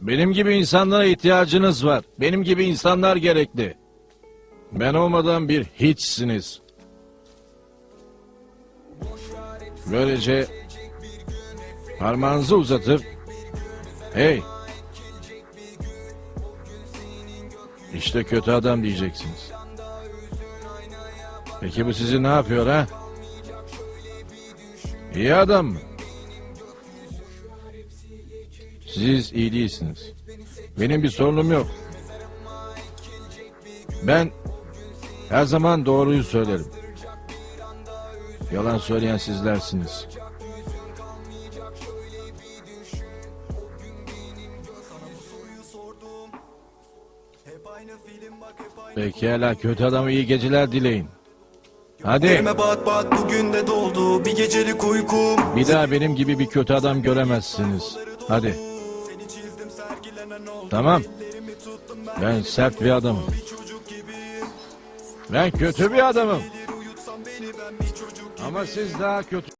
Benim gibi insanlara ihtiyacınız var. Benim gibi insanlar gerekli. Ben olmadan bir hiçsiniz. Böylece parmağınızı uzatır. Hey! İşte kötü adam diyeceksiniz. Peki bu sizi ne yapıyor ha? İyi adam mı? Siz iyi değilsiniz. Benim bir sorunum yok. Ben her zaman doğruyu söylerim. Yalan söyleyen sizlersiniz. Pekala kötü adama iyi geceler dileyin. Hadi Elime bat bat bugün de doldu bir gecelik uykum bir daha benim gibi bir kötü adam göremezsiniz. Hadi. Tamam. Ben sert bir adamım. Ben kötü bir adamım. Ama siz daha kötü.